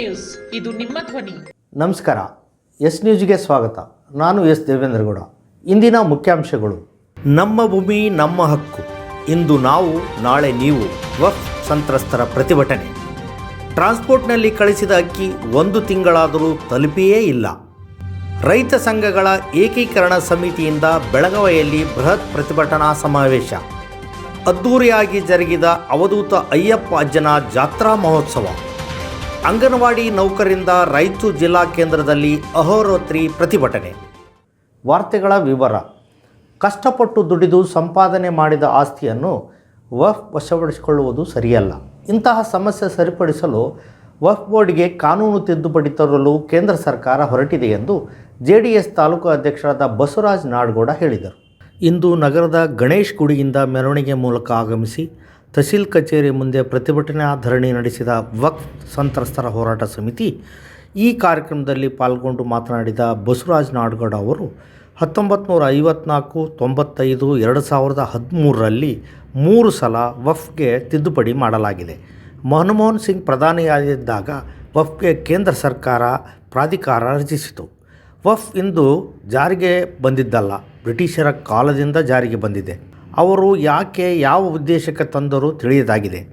News. ಇದು ನಿಮ್ಮ ಧ್ವನಿ. ನಮಸ್ಕಾರ. ಎಸ್ ನ್ಯೂಸ್ಗೆ ಸ್ವಾಗತ. ನಾನು ಎಸ್ ದೇವೇಂದ್ರಗೌಡ ಇಂದಿನ ಮುಖ್ಯಾಂಶಗಳು. ನಮ್ಮ ಭೂಮಿ, ನಮ್ಮ ಹಕ್ಕು. ಇಂದು ನಾವು, ನಾಳೆ ನೀವು. ವಫ್ ಸಂತ್ರಸ್ತರ ಪ್ರತಿಭಟನೆ. ಟ್ರಾನ್ಸ್ಪೋರ್ಟ್ನಲ್ಲಿ ಕಳಿಸಿದ ಅಕ್ಕಿ ಒಂದು ತಿಂಗಳಾದರೂ ತಲುಪಿಯೇ ಇಲ್ಲ. ರೈತ ಸಂಘಗಳ ಏಕೀಕರಣ ಸಮಿತಿಯಿಂದ ಬೆಳಗಾವಿಯಲ್ಲಿ ಬೃಹತ್ ಪ್ರತಿಭಟನಾ ಸಮಾವೇಶ. ಅದ್ದೂರಿಯಾಗಿ ಜರುಗಿದ ಅವಧೂತ ಅಯ್ಯಪ್ಪ ಅಜ್ಜನ ಜಾತ್ರಾ ಮಹೋತ್ಸವ. ಅಂಗನವಾಡಿ ನೌಕರಿಂದ ರಾಯಚೂರು ಜಿಲ್ಲಾ ಕೇಂದ್ರದಲ್ಲಿ ಅಹೋರಾತ್ರಿ ಪ್ರತಿಭಟನೆ. ವಾರ್ತೆಗಳ ವಿವರ. ಕಷ್ಟಪಟ್ಟು ದುಡಿದು ಸಂಪಾದನೆ ಮಾಡಿದ ಆಸ್ತಿಯನ್ನು ವಫ್ ವಶಪಡಿಸಿಕೊಳ್ಳುವುದು ಸರಿಯಲ್ಲ. ಇಂತಹ ಸಮಸ್ಯೆ ಸರಿಪಡಿಸಲು ವಫ್ ಬೋರ್ಡ್ಗೆ ಕಾನೂನು ತಿದ್ದುಪಡಿ ತರಲು ಕೇಂದ್ರ ಸರ್ಕಾರ ಹೊರಟಿದೆ ಎಂದು ಜೆ ಡಿ ಎಸ್ ತಾಲೂಕು ಅಧ್ಯಕ್ಷರಾದ ಬಸವರಾಜ್ ನಾಡಗೌಡ ಹೇಳಿದರು. ಇಂದು ನಗರದ ಗಣೇಶ್ ಗುಡಿಯಿಂದ ಮೆರವಣಿಗೆ ಮೂಲಕ ಆಗಮಿಸಿ ತಹಸೀಲ್ ಕಚೇರಿ ಮುಂದೆ ಪ್ರತಿಭಟನಾ ಧರಣಿ ನಡೆಸಿದ ವಕ್ಫ್ ಸಂತ್ರಸ್ತರ ಹೋರಾಟ ಸಮಿತಿ ಈ ಕಾರ್ಯಕ್ರಮದಲ್ಲಿ ಪಾಲ್ಗೊಂಡು ಮಾತನಾಡಿದ ಬಸವರಾಜ್ ನಾಡ್ಗೌಡ ಅವರು ಹತ್ತೊಂಬತ್ತು ನೂರ ಐವತ್ನಾಲ್ಕು ತೊಂಬತ್ತೈದು ಎರಡು ಸಾವಿರದ ಹದಿಮೂರರಲ್ಲಿ ಮೂರು ಸಲ ವಫ್ಗೆ ತಿದ್ದುಪಡಿ ಮಾಡಲಾಗಿದೆ. ಮನಮೋಹನ್ ಸಿಂಗ್ ಪ್ರಧಾನಿಯಾಗಿದ್ದಾಗ ವಫ್ಗೆ ಕೇಂದ್ರ ಸರ್ಕಾರ ಪ್ರಾಧಿಕಾರ ರಚಿಸಿತು. ವಫ್ ಇಂದು ಜಾರಿಗೆ ಬಂದಿದ್ದಲ್ಲ, ಬ್ರಿಟಿಷರ ಕಾಲದಿಂದ ಜಾರಿಗೆ ಬಂದಿದೆ. ಅವರು ಯಾಕೆ ಯಾವ ಉದ್ದೇಶಕ್ಕೆ ತಂದರೂ ತಿಳಿಯದಾಗಿದೆ.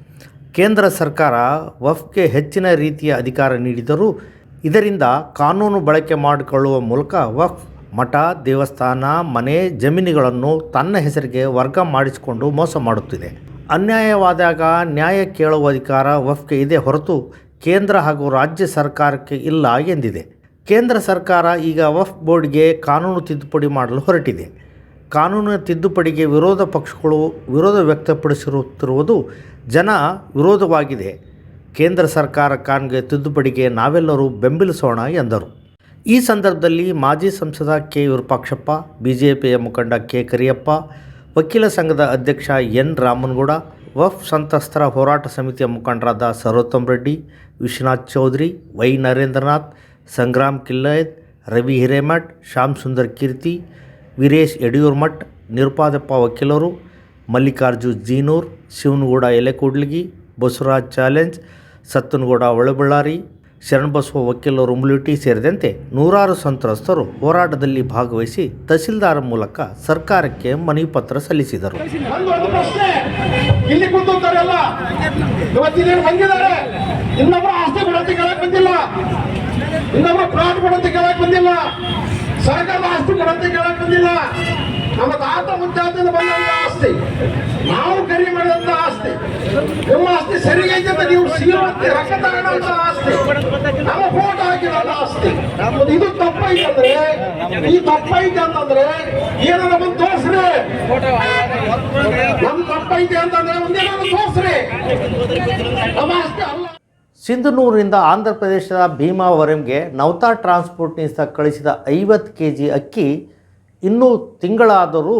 ಕೇಂದ್ರ ಸರ್ಕಾರ ವಫ್ಗೆ ಹೆಚ್ಚಿನ ರೀತಿಯ ಅಧಿಕಾರ ನೀಡಿದರೂ ಇದರಿಂದ ಕಾನೂನು ಬಳಕೆ ಮಾಡಿಕೊಳ್ಳುವ ಮೂಲಕ ವಫ್, ಮಠ, ದೇವಸ್ಥಾನ, ಮನೆ, ಜಮೀನುಗಳನ್ನು ತನ್ನ ಹೆಸರಿಗೆ ವರ್ಗ ಮಾಡಿಸಿಕೊಂಡು ಮೋಸ ಮಾಡುತ್ತಿದೆ. ಅನ್ಯಾಯವಾದಾಗ ನ್ಯಾಯ ಕೇಳುವ ಅಧಿಕಾರ ವಫ್ಗೆ ಇದೆ ಹೊರತು ಕೇಂದ್ರ ಹಾಗೂ ರಾಜ್ಯ ಸರ್ಕಾರಕ್ಕೆ ಇಲ್ಲ ಎಂದಿದೆ. ಕೇಂದ್ರ ಸರ್ಕಾರ ಈಗ ವಫ್ ಬೋರ್ಡ್ಗೆ ಕಾನೂನು ತಿದ್ದುಪಡಿ ಮಾಡಲು ಹೊರಟಿದೆ. ಕಾನೂನಿನ ತಿದ್ದುಪಡಿಗೆ ವಿರೋಧ ಪಕ್ಷಗಳು ವಿರೋಧ ವ್ಯಕ್ತಪಡಿಸಿರುತ್ತಿರುವುದು ಜನ ವಿರೋಧವಾಗಿದೆ. ಕೇಂದ್ರ ಸರ್ಕಾರ ಕಾನೂನಿಗೆ ತಿದ್ದುಪಡಿಗೆ ನಾವೆಲ್ಲರೂ ಬೆಂಬಲಿಸೋಣ ಎಂದರು. ಈ ಸಂದರ್ಭದಲ್ಲಿ ಮಾಜಿ ಸಂಸದ ಕೆ ವಿರೂಪಾಕ್ಷಪ್ಪ, ಬಿಜೆಪಿಯ ಮುಖಂಡ ಕೆ ಕರಿಯಪ್ಪ, ವಕೀಲ ಸಂಘದ ಅಧ್ಯಕ್ಷ ಎನ್ ರಾಮನಗೌಡ, ವಫ್ ಸಂತ್ರಸ್ತರ ಹೋರಾಟ ಸಮಿತಿಯ ಮುಖಂಡರಾದ ಸರ್ವೋತ್ತಮ್ ರೆಡ್ಡಿ, ವಿಶ್ವನಾಥ್ ಚೌಧರಿ, ವೈ ನರೇಂದ್ರನಾಥ್, ಸಂಗ್ರಾಮ್ ಕಿಲ್ಲಯತ್, ರವಿ ಹಿರೇಮಠ್, ಶ್ಯಾಮ್ ಸುಂದರ್ ಕೀರ್ತಿ ವೀರೇಶ್ ಯಡಿಯೂರ್ಮಠ್, ನಿರುಪಾದಪ್ಪ ವಕೀಲರು ಮಲ್ಲಿಕಾರ್ಜುನ್ ಜೀನೂರ್, ಶಿವನಗೌಡ ಎಲೆಕೂಡ್ಲಿಗಿ, ಬಸವರಾಜ್ ಚಾಲೆಂಜ್, ಸತ್ತನಗೌಡ ಒಳಬಳ್ಳಾರಿ ಶರಣಬಸವ ವಕೀಲರು ಮುಲುಟಿ ಸೇರಿದಂತೆ ನೂರಾರು ಸಂತ್ರಸ್ತರು ಹೋರಾಟದಲ್ಲಿ ಭಾಗವಹಿಸಿ ತಹಸೀಲ್ದಾರ್ ಮೂಲಕ ಸರ್ಕಾರಕ್ಕೆ ಮನವಿ ಪತ್ರ ಸಲ್ಲಿಸಿದರು. ಇನ್ನೊಬ್ಬರ ಆಸ್ತಿ ಬಂದಿಲ್ಲ? ಬಂದಿಲ್ಲ? ಸರ್ಕಾರದ ಆಸ್ತಿ ಕೊಡಂತ ಕೇಳಕ್ ಬಂದಿಲ್ಲ ನಮ್ಮ ತಾತ ಮುತ್ತಾತದಿಂದ ಬಂದಂತ ಆಸ್ತಿ. ನಾವು ಕರಿ ಮಾಡಿದಂತ ಆಸ್ತಿ. ನಿಮ್ಮ ಆಸ್ತಿ ಸರಿಗೈತೆ ಅಂತ ನೀವು ಸೀರುವಂತೆ ರಕ್ಕ ತಗೊಂಡಂತ ಆಸ್ತಿ. ನಮ್ಮ ಫೋಟೋ ಹಾಕಿದಂತ ಆಸ್ತಿ. ಇದು ತಪ್ಪೈತೆ ಅಂದ್ರೆ, ಈ ತಪ್ಪೈತೆ ಅಂತಂದ್ರೆ ಏನಾರ ಬಂದು ತೋರಿಸ್ರಿ. ನಮ್ ತಪ್ಪೈತೆ ಅಂತಂದ್ರೆ ಒಂದೇನಾದ್ರು ತೋರಿಸ್ರಿ. ನಮ್ಮ ಆಸ್ತಿ ಅಲ್ಲ. ಸಿಂಧನೂರಿನಿಂದ ಆಂಧ್ರ ಪ್ರದೇಶದ ಭೀಮಾವರಂಗೆ ನೌತಾ ಟ್ರಾನ್ಸ್ಪೋರ್ಟ್ನಿಂದ ಕಳಿಸಿದ ಐವತ್ತು ಕೆ ಜಿ ಅಕ್ಕಿ ಇನ್ನೂ ತಿಂಗಳಾದರೂ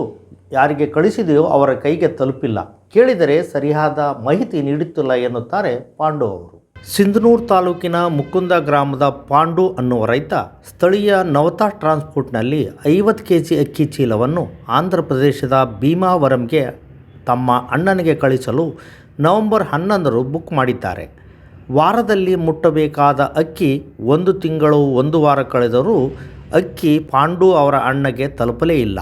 ಯಾರಿಗೆ ಕಳಿಸಿದೆಯೋ ಅವರ ಕೈಗೆ ತಲುಪಿಲ್ಲ. ಕೇಳಿದರೆ ಸರಿಯಾದ ಮಾಹಿತಿ ನೀಡುತ್ತಿಲ್ಲ ಎನ್ನುತ್ತಾರೆ ಪಾಂಡು ಅವರು. ಸಿಂಧನೂರು ತಾಲೂಕಿನ ಮುಕುಂದ ಗ್ರಾಮದ ಪಾಂಡು ಅನ್ನುವ ರೈತ ಸ್ಥಳೀಯ ನವತಾ ಟ್ರಾನ್ಸ್ಪೋರ್ಟ್ನಲ್ಲಿ ಐವತ್ತು ಕೆ ಜಿ ಅಕ್ಕಿ ಚೀಲವನ್ನು ಆಂಧ್ರ ಪ್ರದೇಶದ ಭೀಮಾವರಂಗೆ ತಮ್ಮ ಅಣ್ಣನಿಗೆ ಕಳಿಸಲು ನವೆಂಬರ್ ಹನ್ನೊಂದರು ಬುಕ್ ಮಾಡಿದ್ದಾರೆ. ವಾರದಲ್ಲಿ ಮುಟ್ಟಬೇಕಾದ ಅಕ್ಕಿ ಒಂದು ತಿಂಗಳು, ಒಂದು ವಾರ ಕಳೆದರೂ ಅಕ್ಕಿ ಪಾಂಡು ಅವರ ಅಣ್ಣಗೆ ತಲುಪಲೇ ಇಲ್ಲ.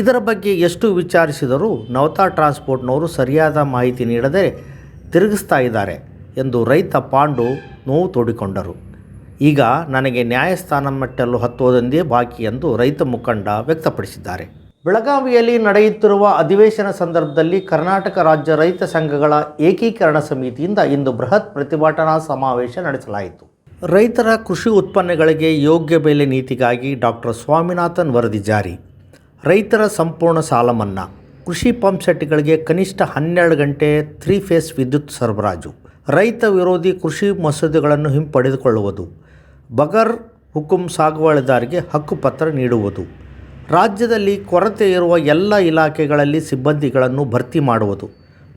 ಇದರ ಬಗ್ಗೆ ಎಷ್ಟು ವಿಚಾರಿಸಿದರೂ ನವತಾ ಟ್ರಾನ್ಸ್ಪೋರ್ಟ್ನವರು ಸರಿಯಾದ ಮಾಹಿತಿ ನೀಡದೆ ತಿರುಗಿಸ್ತಾ ಇದ್ದಾರೆ ಎಂದು ರೈತ ಪಾಂಡು ನೋವು ತೋಡಿಕೊಂಡರು. ಈಗ ನನಗೆ ನ್ಯಾಯಸ್ಥಾನ ಮೆಟ್ಟಲು ಹತ್ತುವುದೊಂದೇ ಬಾಕಿ ಎಂದು ರೈತ ಮುಖಂಡ ವ್ಯಕ್ತಪಡಿಸಿದ್ದಾರೆ. ಬೆಳಗಾವಿಯಲ್ಲಿ ನಡೆಯುತ್ತಿರುವ ಅಧಿವೇಶನ ಸಂದರ್ಭದಲ್ಲಿ ಕರ್ನಾಟಕ ರಾಜ್ಯ ರೈತ ಸಂಘಗಳ ಏಕೀಕರಣ ಸಮಿತಿಯಿಂದ ಇಂದು ಬೃಹತ್ ಪ್ರತಿಭಟನಾ ಸಮಾವೇಶ ನಡೆಸಲಾಯಿತು. ರೈತರ ಕೃಷಿ ಉತ್ಪನ್ನಗಳಿಗೆ ಯೋಗ್ಯ ಬೆಲೆ ನೀತಿಗಾಗಿ ಡಾಕ್ಟರ್ ಸ್ವಾಮಿನಾಥನ್ ವರದಿ ಜಾರಿ. ರೈತರ ಸಂಪೂರ್ಣ ಸಾಲ ಕೃಷಿ ಪಂಪ್ ಸೆಟ್ಗಳಿಗೆ ಕನಿಷ್ಠ ಹನ್ನೆರಡು ಗಂಟೆ ತ್ರೀ ಫೇಸ್ ವಿದ್ಯುತ್ ಸರಬರಾಜು. ರೈತ ವಿರೋಧಿ ಕೃಷಿ ಮಸೂದೆಗಳನ್ನು ಹಿಂಪಡೆದುಕೊಳ್ಳುವುದು. ಬಗರ್ ಹುಕುಂ ಸಾಗುವಳಿದಾರಿಗೆ ಹಕ್ಕುಪತ್ರ ನೀಡುವುದು. ರಾಜ್ಯದಲ್ಲಿ ಕೊರತೆ ಇರುವ ಎಲ್ಲ ಇಲಾಖೆಗಳಲ್ಲಿ ಸಿಬ್ಬಂದಿಗಳನ್ನು ಭರ್ತಿ ಮಾಡುವುದು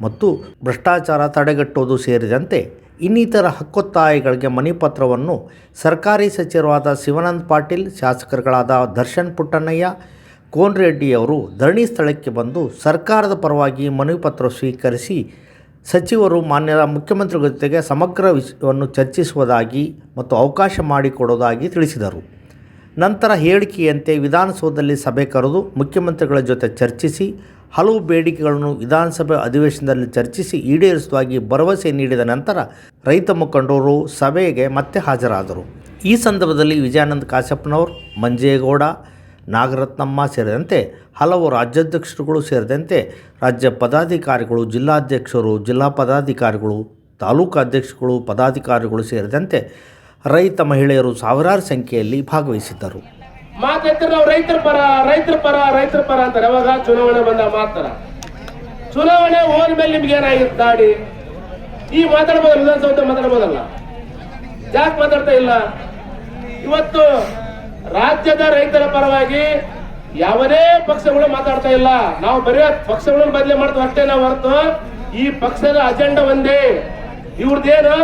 ಮತ್ತು ಭ್ರಷ್ಟಾಚಾರ ತಡೆಗಟ್ಟುವುದು ಸೇರಿದಂತೆ ಇನ್ನಿತರ ಹಕ್ಕೊತ್ತಾಯಗಳಿಗೆ ಮನಿಪತ್ರವನ್ನು ಸರ್ಕಾರಿ ಸಚಿವರಾದ ಶಿವಾನಂದ ಪಾಟೀಲ್, ಶಾಸಕರುಗಳಾದ ದರ್ಶನ್ ಪುಟ್ಟಣ್ಣಯ್ಯ ಕೋನ್ ರೆಡ್ಡಿಯವರು ಧರಣಿ ಸ್ಥಳಕ್ಕೆ ಬಂದು ಸರ್ಕಾರದ ಪರವಾಗಿ ಮನವಿ ಪತ್ರ ಸ್ವೀಕರಿಸಿ ಸಚಿವರು ಮಾನ್ಯ ಮುಖ್ಯಮಂತ್ರಿಗಳ ಜೊತೆಗೆ ಸಮಗ್ರ ವಿಷಯವನ್ನು ಚರ್ಚಿಸುವುದಾಗಿ ಮತ್ತು ಅವಕಾಶ ಮಾಡಿಕೊಡುವುದಾಗಿ ತಿಳಿಸಿದರು. ನಂತರ ಹೇಳಿಕೆಯಂತೆ ವಿಧಾನಸೌಧದಲ್ಲಿ ಸಭೆ ಕರೆದು ಮುಖ್ಯಮಂತ್ರಿಗಳ ಜೊತೆ ಚರ್ಚಿಸಿ, ಹಲವು ಬೇಡಿಕೆಗಳನ್ನು ವಿಧಾನಸಭೆ ಅಧಿವೇಶನದಲ್ಲಿ ಚರ್ಚಿಸಿ ಈಡೇರಿಸುವುದಾಗಿ ಭರವಸೆ ನೀಡಿದ ನಂತರ ರೈತ ಮುಖಂಡರು ಸಭೆಗೆ ಮತ್ತೆ ಹಾಜರಾದರು. ಈ ಸಂದರ್ಭದಲ್ಲಿ ವಿಜಯಾನಂದ ಕಾಶಪ್ಪನವರು, ಮಂಜೇಗೌಡ, ನಾಗರತ್ನಮ್ಮ ಸೇರಿದಂತೆ ಹಲವು ರಾಜ್ಯಾಧ್ಯಕ್ಷರುಗಳು ಸೇರಿದಂತೆ ರಾಜ್ಯ ಪದಾಧಿಕಾರಿಗಳು, ಜಿಲ್ಲಾಧ್ಯಕ್ಷರು, ಜಿಲ್ಲಾ ಪದಾಧಿಕಾರಿಗಳು ತಾಲೂಕು ಅಧ್ಯಕ್ಷರುಗಳು ಪದಾಧಿಕಾರಿಗಳು ಸೇರಿದಂತೆ ರೈತ ಮಹಿಳೆಯರು ಸಾವಿರಾರು ಸಂಖ್ಯೆಯಲ್ಲಿ ಭಾಗವಹಿಸಿದ್ದರು. ಮಾತಾಡ್ತಾರೆ ನಾವು ರೈತರ ಪರ ರೈತರ ಪರ ರೈತರ ಪರ ಅಂತಾರೆ. ಅವಾಗ ಚುನಾವಣೆ ಬಂದ ಮಾತಾರ ಚುನಾವಣೆ ಹೋದ್ಮೇಲೆ ನಿಮ್ಗೆ ಏನಾಗಿತ್ತು ದಾಡಿ? ಈ ಮಾತಾಡ್ಬೋದಲ್ಲ ವಿಧಾನಸೌಧ ಮಾತಾಡ್ಬೋದಲ್ಲ? ಯಾಕೆ ಮಾತಾಡ್ತಾ ಇಲ್ಲ? ಇವತ್ತು ರಾಜ್ಯದ ರೈತರ ಪರವಾಗಿ ಯಾವುದೇ ಪಕ್ಷಗಳು ಮಾತಾಡ್ತಾ ಇಲ್ಲ. ನಾವು ಬರೀ ಪಕ್ಷಗಳನ್ನು ಬದಲಿ ಮಾಡ್ತೇವೆ ಅಷ್ಟೇ ನಾವು ಹೊರತು ಈ ಪಕ್ಷದ ಅಜೆಂಡಾ ಒಂದೇ. ಇವ್ರದ್ದೇನು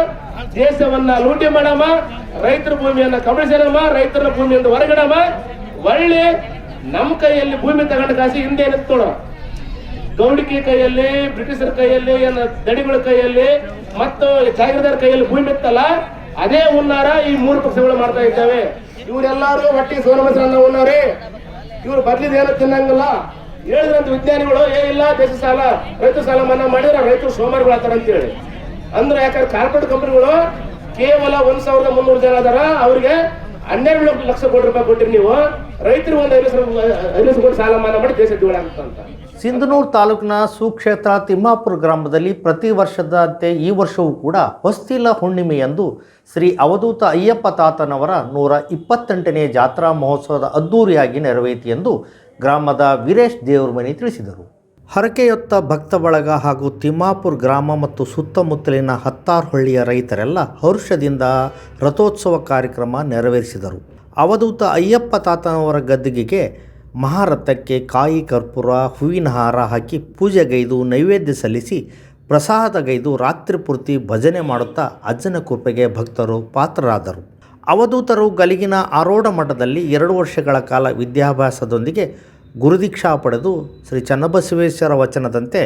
ದೇಶವನ್ನ ಲೂಟಿ ಮಾಡಮ್ಮ ರೈತರ ಭೂಮಿಯನ್ನ ಕಬಳಿಸಣಮ್ಮ ರೈತರ ಭೂಮಿಯಿಂದ ಹೊರಗಡಮ್ಮ ಒಳ್ಳೆ ನಮ್ಮ ಕೈಯಲ್ಲಿ ಭೂಮಿ ತಗೊಂಡ ಕಾಸಿ ಹಿಂದೆ ನಿಂತ್ಕೊಳ ಗೌಡಿಕೆ ಕೈಯಲ್ಲಿ, ಬ್ರಿಟಿಷರ ಕೈಯಲ್ಲಿ, ಏನ ದಡಿಗಳ ಕೈಯಲ್ಲಿ, ಮತ್ತು ಜಾಗೀರ್ದಾರ್ ಕೈಯಲ್ಲಿ ಭೂಮಿ ಇತ್ತಲ್ಲ, ಅದೇ ಹುನ್ನಾರ ಈ ಮೂರು ಪಕ್ಷಗಳು ಮಾಡ್ತಾ ಇದ್ದಾವೆ. ಇವರೆಲ್ಲರೂ ಒಟ್ಟಿ ಸೋನಮಸರನ್ನ ಹುನ್ನಾರಿ. ಇವ್ರು ಬರ್ಲಿದ ಏನೋ ತಿನ್ನಂಗಿಲ್ಲ. ಹೇಳಿದ್ರಂತ ವಿಜ್ಞಾನಿಗಳು, ಏ ಇಲ್ಲ, ದೇಶ ಸಾಲ, ರೈತ ಸಾಲ ಮನ್ನಾ ಮಾಡಿದ್ರೆ ರೈತರು ಸೋಮಾರಿಗಳು ಆಗ್ತಾರ ಅಂತ ಹೇಳಿ ಅಂದ್ರೆ ಯಾಕಂದ್ರೆ ಕಾರ್ಪೊರೇಟ್ ಕಂಪನಿಗಳು ಕೇವಲ ಒಂದ್ ಸಾವಿರದ ಮುನ್ನೂರು ಜನ ಅದಾರ, ಅವ್ರಿಗೆ ಹನ್ನೆರಡು ಲಕ್ಷ ಕೋಟಿ ರೂಪಾಯಿ ಕೊಟ್ಟಿರಿ ನೀವು. ರೈತರು ಒಂದು ಐದು ಐದು ಕೋಟಿ ಸಾಲ ಮನ್ನಾ ಮಾಡಿ ದೇಶ ಅಂತ. ಸಿಂಧನೂರು ತಾಲೂಕಿನ ಸುಕ್ಷೇತ್ರ ತಿಮ್ಮಾಪುರ ಗ್ರಾಮದಲ್ಲಿ ಪ್ರತಿ ವರ್ಷದಂತೆ ಈ ವರ್ಷವೂ ಕೂಡ ಹೊಸ್ತಿಲ ಹುಣ್ಣಿಮೆಯಂದು ಶ್ರೀ ಅವಧೂತ ಅಯ್ಯಪ್ಪ ತಾತನವರ ನೂರ ಇಪ್ಪತ್ತೆಂಟನೇ ಜಾತ್ರಾ ಮಹೋತ್ಸವದ ಅದ್ದೂರಿಯಾಗಿ ನೆರವೇತಿ ಎಂದು ಗ್ರಾಮದ ವೀರೇಶ್ ದೇವರಮನಿ ತಿಳಿಸಿದರು. ಹರಕೆಯೊತ್ತ ಭಕ್ತ ಬಳಗ ಹಾಗೂ ತಿಮ್ಮಾಪುರ ಗ್ರಾಮ ಮತ್ತು ಸುತ್ತಮುತ್ತಲಿನ ಹತ್ತಾರು ಹಳ್ಳಿಯ ರೈತರೆಲ್ಲ ಹರ್ಷದಿಂದ ರಥೋತ್ಸವ ಕಾರ್ಯಕ್ರಮ ನೆರವೇರಿಸಿದರು. ಅವಧೂತ ಅಯ್ಯಪ್ಪ ತಾತನವರ ಗದ್ದಿಗೆಗೆ ಮಹಾರಥಕ್ಕೆ ಕಾಯಿ ಕರ್ಪೂರ, ಹೂವಿನ ಹಾರ ಹಾಕಿ ಪೂಜೆಗೈದು ನೈವೇದ್ಯ ಸಲ್ಲಿಸಿ ಪ್ರಸಾದಗೈದು ರಾತ್ರಿ ಪೂರ್ತಿ ಭಜನೆ ಮಾಡುತ್ತಾ ಅಜ್ಜನ ಕೃಪೆಗೆ ಭಕ್ತರು ಪಾತ್ರರಾದರು. ಅವಧೂತರು ಗಲಿಗಿನ ಆರೋಢ ಮಠದಲ್ಲಿ ಎರಡು ವರ್ಷಗಳ ಕಾಲ ವಿದ್ಯಾಭ್ಯಾಸದೊಂದಿಗೆ ಗುರುದೀಕ್ಷಾ ಪಡೆದು ಶ್ರೀ ಚನ್ನಬಸವೇಶ್ವರ ವಚನದಂತೆ,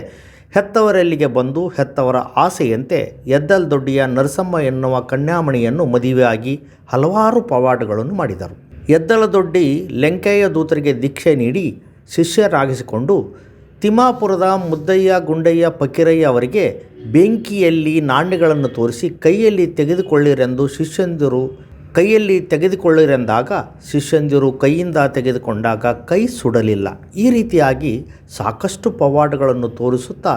ಹೆತ್ತವರೆಲ್ಲಿಗೆ ಬಂದು ಹೆತ್ತವರ ಆಸೆಯಂತೆ ಎದ್ದಲ್ ದೊಡ್ಡಿಯ ನರಸಮ್ಮ ಎನ್ನುವ ಕನ್ಯಾಮಣಿಯನ್ನು ಮದುವೆಯಾಗಿ ಹಲವಾರು ಪವಾಡಗಳನ್ನು ಮಾಡಿದರು. ಎದ್ದಲ ದೊಡ್ಡಿ ಲೆಂಕೆಯ ದೂತರಿಗೆ ದೀಕ್ಷೆ ನೀಡಿ ಶಿಷ್ಯರಾಗಿಸಿಕೊಂಡು, ತಿಮ್ಮಾಪುರದ ಮುದ್ದಯ್ಯ ಗುಂಡಯ್ಯ ಪಕ್ಕಿರಯ್ಯ ಅವರಿಗೆ ಬೆಂಕಿಯಲ್ಲಿ ನಾಣ್ಯಗಳನ್ನು ತೋರಿಸಿ ಕೈಯಲ್ಲಿ ತೆಗೆದುಕೊಳ್ಳಿರೆಂದು ಶಿಷ್ಯಂದಿರು ಕೈಯಲ್ಲಿ ತೆಗೆದುಕೊಳ್ಳಿರೆಂದಾಗ ಶಿಷ್ಯಂದಿರು ಕೈಯಿಂದ ತೆಗೆದುಕೊಂಡಾಗ ಕೈ ಸುಡಲಿಲ್ಲ. ಈ ರೀತಿಯಾಗಿ ಸಾಕಷ್ಟು ಪವಾಡಗಳನ್ನು ತೋರಿಸುತ್ತಾ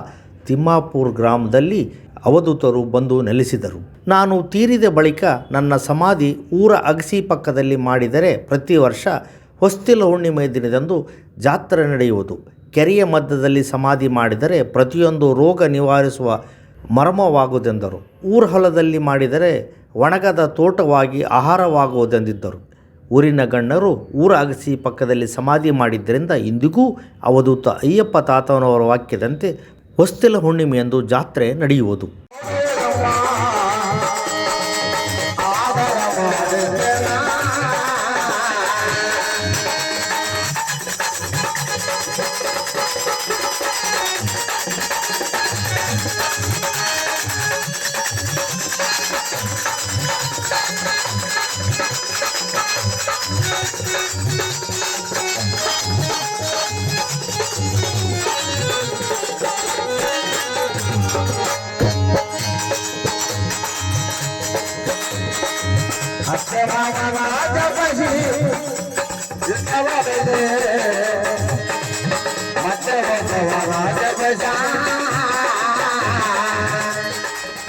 ತಿಮ್ಮಾಪುರ ಗ್ರಾಮದಲ್ಲಿ ಅವಧೂತರು ಬಂದು ನೆಲೆಸಿದರು. ನಾನು ತೀರಿದ ಬಳಿಕ ನನ್ನ ಸಮಾಧಿ ಊರ ಅಗಸಿ ಪಕ್ಕದಲ್ಲಿ ಮಾಡಿದರೆ ಪ್ರತಿ ವರ್ಷ ಹೊಸ್ತಿಲ ಹುಣ್ಣಿಮೆ ದಿನದಂದು ಜಾತ್ರೆ ನಡೆಯುವುದು. ಕೆರೆಯ ಮಧ್ಯದಲ್ಲಿ ಸಮಾಧಿ ಮಾಡಿದರೆ ಪ್ರತಿಯೊಂದು ರೋಗ ನಿವಾರಿಸುವ ಮರ್ಮವಾಗುವುದೆಂದರು ಊರ ಹೊಲದಲ್ಲಿ ಮಾಡಿದರೆ ಒಣಗದ ತೋಟವಾಗಿ ಆಹಾರವಾಗುವುದೆಂದಿದ್ದರು. ಊರಿನ ಗಣ್ಯರು ಊರ ಅಗಸಿ ಪಕ್ಕದಲ್ಲಿ ಸಮಾಧಿ ಮಾಡಿದ್ದರಿಂದ ಇಂದಿಗೂ ಅವಧೂತ ಅಯ್ಯಪ್ಪ ತಾತನವರ ವಾಕ್ಯದಂತೆ ಹೊಸ್ತಿಲ ಹುಣ್ಣಿಮೆಯಂದು ಜಾತ್ರೆ ನಡೆಯುವುದು.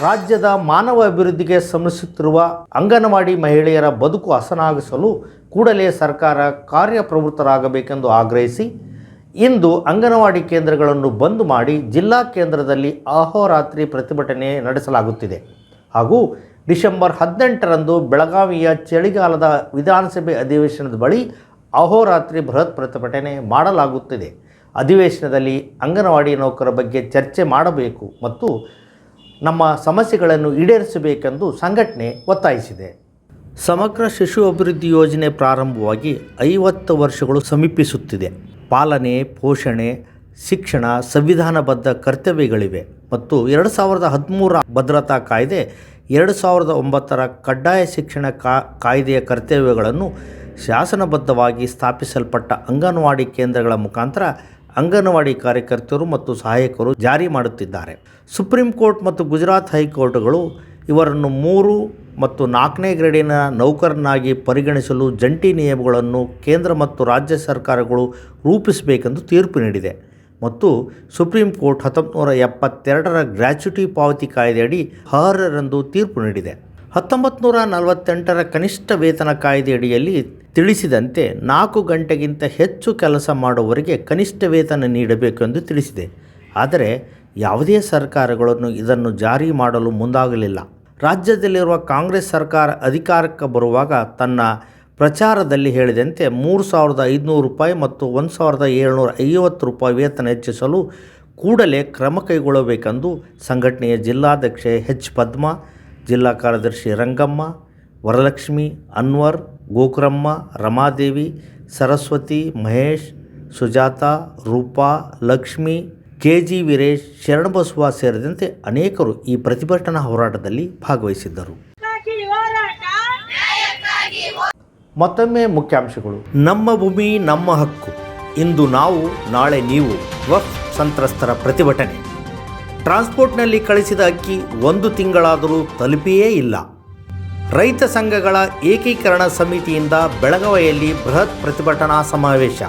ರಾಜ್ಯದ ಮಾನವ ಅಭಿವೃದ್ಧಿಗೆ ಶ್ರಮಿಸುತ್ತಿರುವ ಅಂಗನವಾಡಿ ಮಹಿಳೆಯರ ಬದುಕು ಹಸನಾಗಿಸಲು ಕೂಡಲೇ ಸರ್ಕಾರ ಕಾರ್ಯಪ್ರವೃತ್ತರಾಗಬೇಕೆಂದು ಆಗ್ರಹಿಸಿ ಇಂದು ಅಂಗನವಾಡಿ ಕೇಂದ್ರಗಳನ್ನು ಬಂದ್ ಮಾಡಿ ಜಿಲ್ಲಾ ಕೇಂದ್ರದಲ್ಲಿ ಅಹೋರಾತ್ರಿ ಪ್ರತಿಭಟನೆ ನಡೆಸಲಾಗುತ್ತಿದೆ ಹಾಗೂ ಡಿಸೆಂಬರ್ ಹದಿನೆಂಟರಂದು ಬೆಳಗಾವಿಯ ಚಳಿಗಾಲದ ವಿಧಾನಸಭೆ ಅಧಿವೇಶನದ ಬಳಿ ಅಹೋರಾತ್ರಿ ಬೃಹತ್ ಪ್ರತಿಭಟನೆ ಮಾಡಲಾಗುತ್ತಿದೆ. ಅಧಿವೇಶನದಲ್ಲಿ ಅಂಗನವಾಡಿ ನೌಕರ ಬಗ್ಗೆ ಚರ್ಚೆ ಮಾಡಬೇಕು ಮತ್ತು ನಮ್ಮ ಸಮಸ್ಯೆಗಳನ್ನು ಈಡೇರಿಸಬೇಕೆಂದು ಸಂಘಟನೆ ಒತ್ತಾಯಿಸಿದೆ. ಸಮಗ್ರ ಶಿಶು ಅಭಿವೃದ್ಧಿ ಯೋಜನೆ ಪ್ರಾರಂಭವಾಗಿ ಐವತ್ತು ವರ್ಷಗಳು ಸಮೀಪಿಸುತ್ತಿದೆ. ಪಾಲನೆ, ಪೋಷಣೆ, ಶಿಕ್ಷಣ, ಸಂವಿಧಾನಬದ್ಧ ಕರ್ತವ್ಯಗಳಿವೆ ಮತ್ತು ಎರಡು ಸಾವಿರದ ಹದಿಮೂರ ಭದ್ರತಾ ಕಾಯ್ದೆ ಎರಡು ಸಾವಿರದ ಒಂಬತ್ತರ ಕಡ್ಡಾಯ ಶಿಕ್ಷಣ ಕಾಯ್ದೆಯ ಕರ್ತವ್ಯಗಳನ್ನು ಶಾಸನಬದ್ಧವಾಗಿ ಸ್ಥಾಪಿಸಲ್ಪಟ್ಟ ಅಂಗನವಾಡಿ ಕೇಂದ್ರಗಳ ಮುಖಾಂತರ ಅಂಗನವಾಡಿ ಕಾರ್ಯಕರ್ತರು ಮತ್ತು ಸಹಾಯಕರು ಜಾರಿ ಮಾಡುತ್ತಿದ್ದಾರೆ. ಸುಪ್ರೀಂ ಕೋರ್ಟ್ ಮತ್ತು ಗುಜರಾತ್ ಹೈಕೋರ್ಟ್ಗಳು ಇವರನ್ನು ಮೂರು ಮತ್ತು ನಾಲ್ಕನೇ ಗ್ರೇಡಿನ ನೌಕರನಾಗಿ ಪರಿಗಣಿಸಲು ಜಂಟಿ ನಿಯಮಗಳನ್ನು ಕೇಂದ್ರ ಮತ್ತು ರಾಜ್ಯ ಸರ್ಕಾರಗಳು ರೂಪಿಸಬೇಕೆಂದು ತೀರ್ಪು ನೀಡಿದೆ. ಮತ್ತು ಸುಪ್ರೀಂ ಕೋರ್ಟ್ ಹತ್ತೊಂಬತ್ತು ಎಪ್ಪತ್ತೆರಡರ ಗ್ರ್ಯಾಚ್ಯುಟಿ ಪಾವತಿ ಕಾಯ್ದೆಯಡಿ ಅರ್ಹರೆಂದು ತೀರ್ಪು ನೀಡಿದೆ. ಹತ್ತೊಂಬತ್ತು ನೂರ ನಲವತ್ತೆಂಟರ ಕನಿಷ್ಠ ವೇತನ ಕಾಯ್ದೆಯಡಿಯಲ್ಲಿ ತಿಳಿಸಿದಂತೆ ನಾಲ್ಕು ಗಂಟೆಗಿಂತ ಹೆಚ್ಚು ಕೆಲಸ ಮಾಡುವವರಿಗೆ ಕನಿಷ್ಠ ವೇತನ ನೀಡಬೇಕು ಎಂದು ತಿಳಿಸಿದೆ. ಆದರೆ ಯಾವುದೇ ಸರ್ಕಾರಗಳನ್ನು ಇದನ್ನು ಜಾರಿ ಮಾಡಲು ಮುಂದಾಗಲಿಲ್ಲ. ರಾಜ್ಯದಲ್ಲಿರುವ ಕಾಂಗ್ರೆಸ್ ಸರ್ಕಾರ ಅಧಿಕಾರಕ್ಕೆ ಬರುವಾಗ ತನ್ನ ಪ್ರಚಾರದಲ್ಲಿ ಹೇಳಿದಂತೆ ಮೂರು ಸಾವಿರದ ಐದುನೂರು ರೂಪಾಯಿ ಮತ್ತು ಒಂದು ಸಾವಿರದ ಏಳ್ನೂರ ಐವತ್ತು ರೂಪಾಯಿ ವೇತನ ಹೆಚ್ಚಿಸಲು ಕೂಡಲೇ ಕ್ರಮ ಕೈಗೊಳ್ಳಬೇಕೆಂದು ಸಂಘಟನೆಯ ಜಿಲ್ಲಾಧ್ಯಕ್ಷೆ ಎಚ್ ಪದ್ಮ, ಜಿಲ್ಲಾ ಕಾರ್ಯದರ್ಶಿ ರಂಗಮ್ಮ, ವರಲಕ್ಷ್ಮಿ, ಅನ್ವರ್, ಗೋಕುರಮ್ಮ, ರಮಾದೇವಿ, ಸರಸ್ವತಿ, ಮಹೇಶ್, ಸುಜಾತ, ರೂಪಾ, ಲಕ್ಷ್ಮಿ ಕೆ ಜಿ ವೀರೇಶ್, ಶರಣಬಸವ ಸೇರಿದಂತೆ ಅನೇಕರು ಈ ಪ್ರತಿಭಟನಾ ಹೋರಾಟದಲ್ಲಿ ಭಾಗವಹಿಸಿದ್ದರು ಗಾಗಿ ಹೋರಾಟ ಮತ್ತೊಮ್ಮೆ ಮುಖ್ಯಾಂಶಗಳು. ನಮ್ಮ ಭೂಮಿ, ನಮ್ಮ ಹಕ್ಕು. ಇಂದು ನಾವು, ನಾಳೆ ನೀವು, ವಫ್ ಸಂತ್ರಸ್ತರ ಪ್ರತಿಭಟನೆ. ಟ್ರಾನ್ಸ್ಪೋರ್ಟ್ನಲ್ಲಿ ಕಳಿಸಿದ ಅಕ್ಕಿ ಒಂದು ತಿಂಗಳಾದರೂ ತಲುಪಿಯೇ ಇಲ್ಲ. ರೈತ ಸಂಘಗಳ ಏಕೀಕರಣ ಸಮಿತಿಯಿಂದ ಬೆಳಗಾವಿಯಲ್ಲಿ ಬೃಹತ್ ಪ್ರತಿಭಟನಾ ಸಮಾವೇಶ.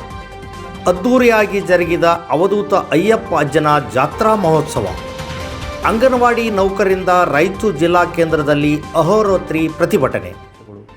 ಅದ್ದೂರಿಯಾಗಿ ಜರುಗಿದ ಅವಧೂತ ಅಯ್ಯಪ್ಪ ಅಜ್ಜನ ಜಾತ್ರಾ ಮಹೋತ್ಸವ. ಅಂಗನವಾಡಿ ನೌಕರಿಂದ ರೈತು ಜಿಲ್ಲಾ ಕೇಂದ್ರದಲ್ಲಿ ಅಹೋರಾತ್ರಿ ಪ್ರತಿಭಟನೆ.